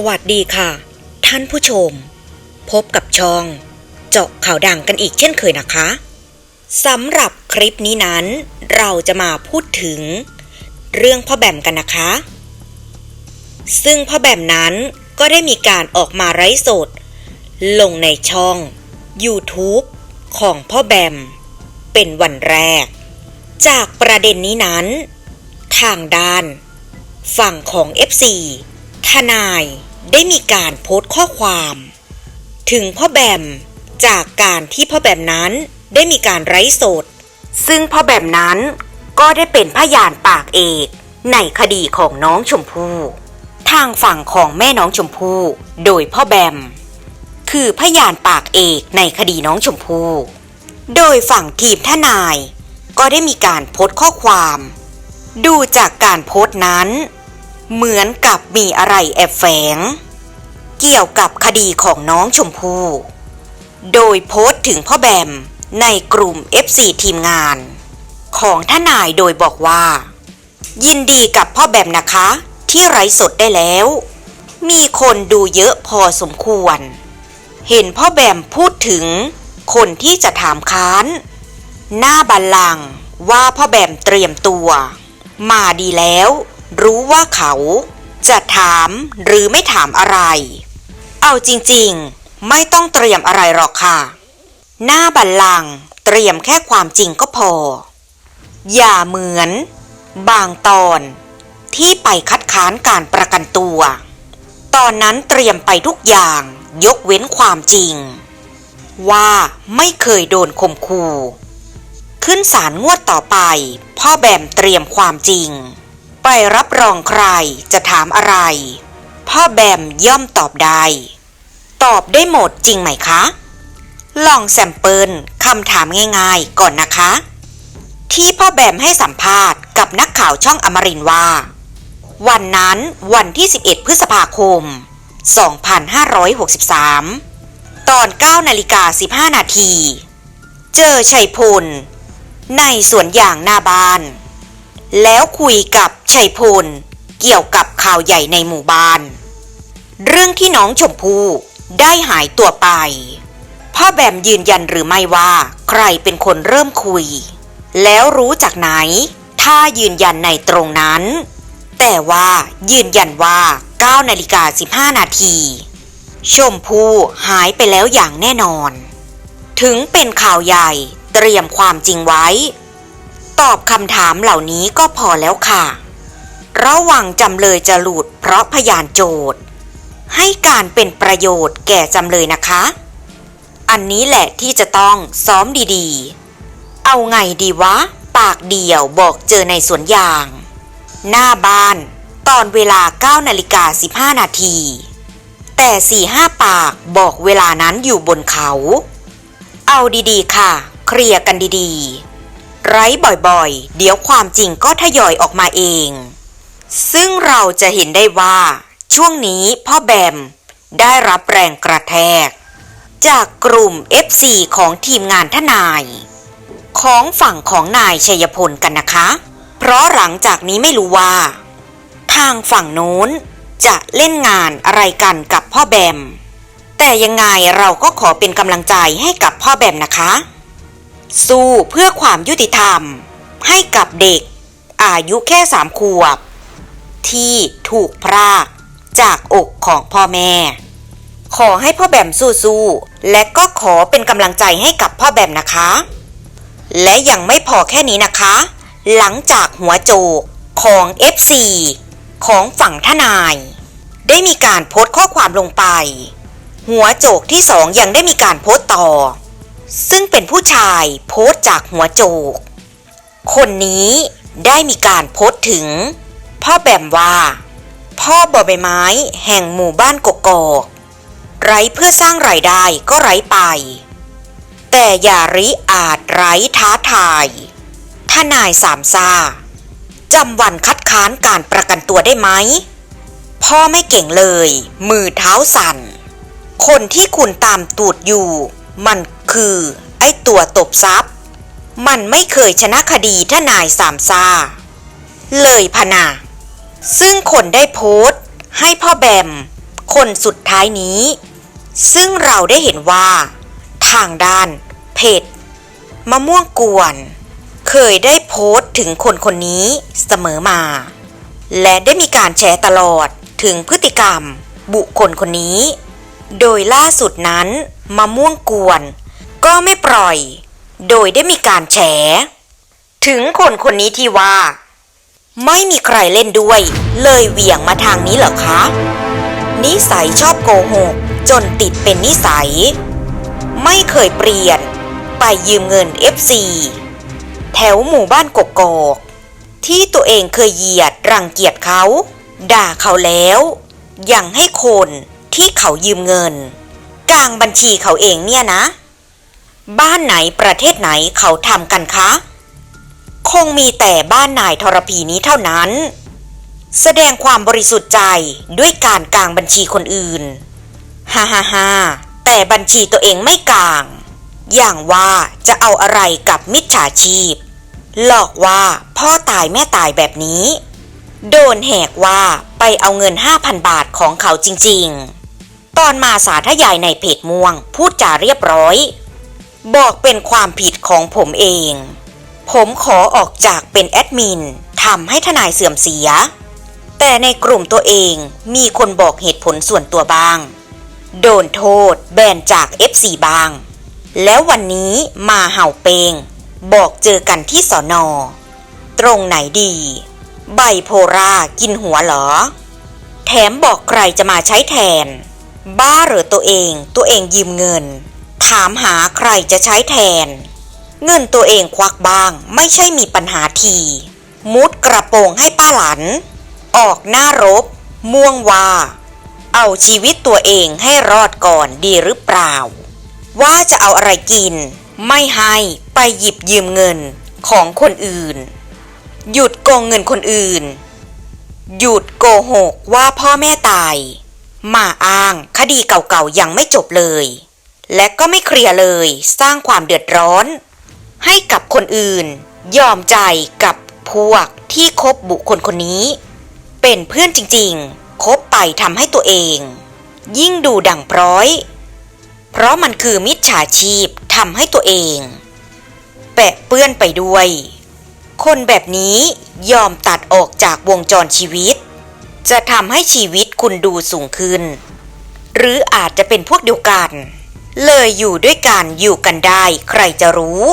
สวัสดีค่ะ ท่านผู้ชม พบกับช่อง เจาะข่าวดังกันอีกเช่นเคยนะคะสำหรับคลิปนี้นั้น เราจะมาพูดถึง เรื่องพ่อแบมกันนะคะ ซึ่งพ่อแบมนั้นก็ได้มีการออกมาไร้สด ลงในช่อง YouTube ของพ่อแบม เป็นวันแรก จากประเด็นนี้นั้น ทางด้าน ฝั่งของ FC ทนาย ได้มีการโพสต์ข้อความ ถึงพ่อแบมจากการที่พ่อแบมนั้นได้มีการไร้สด ซึ่งพ่อแบมนั้นก็ได้เป็นพยานปากเอกในคดีของน้องชมพู่ทางฝั่งของแม่น้องชมพู่โดยพ่อแบม คือพยานปากเอกในคดีน้องชมพู่โดยฝั่งทีมทนาย ก็ได้มีการโพสต์ข้อความ ดูจากการโพสต์นั้น เหมือนกับมีอะไรแอบแฝง เกี่ยวกับคดีของน้องชมพู่ โดยโพสต์ถึงพ่อแบมในกลุ่ม FC ทีมงาน ของทนายโดยบอกว่า ยินดีกับพ่อแบมนะคะ ที่ไร้สดได้แล้ว มีคนดูเยอะพอสมควร เห็นพ่อแบมพูดถึงคนที่จะถามค้าน หน้าบัลลังว่าพ่อแบมเตรียมตัว มาดีแล้ว รู้ว่าเขาจะถามหรือไม่ถามอะไร เอาจริงๆ ไม่ต้องเตรียมอะไรหรอกค่ะ หน้าบัลลังก์เตรียมแค่ความจริงก็พอ อย่าเหมือน บางตอนที่ไปคัดค้านการประกันตัว ตอนนั้นเตรียมไปทุกอย่างยกเว้นความจริง ว่าไม่เคยโดนข่มขู่ ขึ้นศาลงวดต่อไป พ่อแบมเตรียมความจริง ไปรับรองใครจะถามอะไร พ่อแบมย่อมตอบได้ ตอบได้หมดจริงไหมคะ ลองแซมเปิลคำถามง่ายๆก่อนนะคะ ที่พ่อแบมให้สัมภาษณ์กับนักข่าวช่องอมรินว่า วันนั้นวันที่ 11 พฤษภาคม 2563 ตอน 9 นาฬิกา 15 นาที เจอชัยพลในสวนยางหน้าบ้าน แล้วคุยกับชัยพล เกี่ยวกับข่าวใหญ่ในหมู่บ้าน เรื่องที่น้องชมพู่ได้หายตัวไป พ่อแบมยืนยันหรือไม่ว่าใครเป็นคนเริ่มคุย แล้วรู้จากไหน ถ้ายืนยันในตรงนั้น แต่ว่ายืนยันว่า9นาฬิกา15 นาที ชมพู่หายไปแล้วอย่างแน่นอน ถึงเป็นข่าวใหญ่เตรียมความจริงไว้ ตอบคำถามเหล่านี้ก็พอแล้วค่ะ ระหว่างจำเลยจะหลุดเพราะพยานโจทย์ ให้การเป็นประโยชน์แก่จำเลยนะคะ อันนี้แหละที่จะต้องซ้อมดีๆ เอาไงดีวะ ปากเดี่ยวบอกเจอในสวนยาง หน้าบ้าน ตอนเวลา9นาฬิกา15นาที แต่สี่ห้าปากบอกเวลานั้นอยู่บนเขา เอาดีๆค่ะ เคลียร์กันดีๆ ไร้บ่อยๆ เดี๋ยวความจริงก็ทยอยออกมาเอง ซึ่งเราจะเห็นได้ว่า ช่วงนี้พ่อแบม ได้รับแรงกระแทก จากกลุ่ม FC ของทีมงานทนาย ของฝั่งของนายชัยพลกันนะคะ เพราะหลังจากนี้ไม่รู้ว่า ทางฝั่งโน้นจะเล่นงานอะไรกันกับพ่อแบม แต่ยังไงเราก็ขอเป็นกำลังใจให้กับพ่อแบมนะคะ สู้เพื่อความยุติธรรม ให้กับเด็ก อายุแค่สามขวบ ที่ถูกพรากจากอกของพ่อแม่ ขอให้พ่อแบมสู้ๆและก็ขอเป็นกำลังใจให้กับพ่อแบมนะคะ และยังไม่พอแค่นี้นะคะ หลังจากหัวโจกของ FC ของฝั่งทนาย ได้มีการโพสต์ข้อความลงไป หัวโจกที่สองยังได้มีการโพสต์ต่อ ซึ่งเป็นผู้ชายโพสต์จากหัวโจก คนนี้ได้มีการโพสต์ถึง พ่อแบมว่า พ่อบอใบไม้แห่งหมู่บ้านกกอกไร้เพื่อสร้างไรายได้ก็ไร้ไป แต่อย่าริอาจไร้ท้าทายทนายสามซาจำวันคัดค้านการประกันตัวได้ไหม พ่อไม่เก่งเลย มือเท้าสั่น คนที่คุณตามตูดอยู่ มัน คือไอ้ตัวตบซับมันไม่เคยชนะคดีทนายสามซา เลยพนา ซึ่งคนได้โพสต์ให้พ่อแบม คนสุดท้ายนี้ ซึ่งเราได้เห็นว่า ทางด้าน เพจมะม่วงกวน เคยได้โพสต์ถึงคนคนนี้เสมอมา และได้มีการแชร์ตลอดถึงพฤติกรรมบุคคลคนนี้ โดยล่าสุดนั้นมะม่วงกวน ก็ไม่ปล่อย โดยได้มีการแฉ ถึงคนคนนี้ที่ว่า ไม่มีใครเล่นด้วย เลยเหวี่ยงมาทางนี้เหรอคะ นิสัยชอบโกหก จนติดเป็นนิสัย ไม่เคยเปลี่ยน ไปยืมเงิน FC แถวหมู่บ้านกกอกที่ตัวเองเคยเหยียดรังเกียจเขา ด่าเขาแล้ว ยังให้คนที่เขายืมเงิน กลางบัญชีเขาเองเนี่ยนะ บ้านไหนประเทศไหนเขาทำกันคะ คงมีแต่บ้านนายทรพีนี้เท่านั้น แสดงความบริสุทธิ์ใจด้วยการกลางบัญชีคนอื่น ฮ่าฮ่าฮ่าแต่บัญชีตัวเองไม่กลาง อย่างว่าจะเอาอะไรกับมิจฉาชีพ หลอกว่าพ่อตายแม่ตายแบบนี้ โดนแหกว่าไปเอาเงิน5,000บาทของเขาจริง ๆ ตอนมาสาธยายในเพจม่วงพูดจาเรียบร้อย บอกเป็นความผิดของผมเอง ผมขอออกจากเป็นแอดมินทำให้ทนายเสื่อมเสีย แต่ในกลุ่มตัวเองมีคนบอกเหตุผลส่วนตัวบ้าง โดนโทษแบนจาก FC บ้าง แล้ววันนี้มาเห่าเปง บอกเจอกันที่สอนอ ตรงไหนดีไบโพรากินหัวหรอ แถมบอกใครจะมาใช้แทน บ้าหรือตัวเองตัวเองยืมเงิน ถามหาใครจะใช้แทน เงินตัวเองควักบ้าง ไม่ใช่มีปัญหาที มุดกระโปรงให้ป้าหลัน ออกหน้ารบ ม่วงวา เอาชีวิตตัวเองให้รอดก่อนดีหรือเปล่า ว่าจะเอาอะไรกิน ไม่ให้ไปหยิบยืมเงินของคนอื่น หยุดโกงเงินคนอื่น หยุดโกหกว่าพ่อแม่ตาย มาอ้างคดีเก่าๆยังไม่จบเลย และก็ไม่เคลียร์เลยสร้างความเดือดร้อน ให้กับคนอื่น ยอมใจกับพวกที่คบบุคคลคนนี้ เป็นเพื่อนจริงๆ คบไปทำให้ตัวเอง ยิ่งดูดังพร้อย เพราะมันคือมิจฉาชีพทำให้ตัวเอง แปะเปื้อนไปด้วย คนแบบนี้ยอมตัดออกจากวงจรชีวิต จะทำให้ชีวิตคุณดูสูงขึ้น หรืออาจจะเป็นพวกเดียวกัน เลยอยู่ด้วยกันอยู่กันได้ ใครจะรู้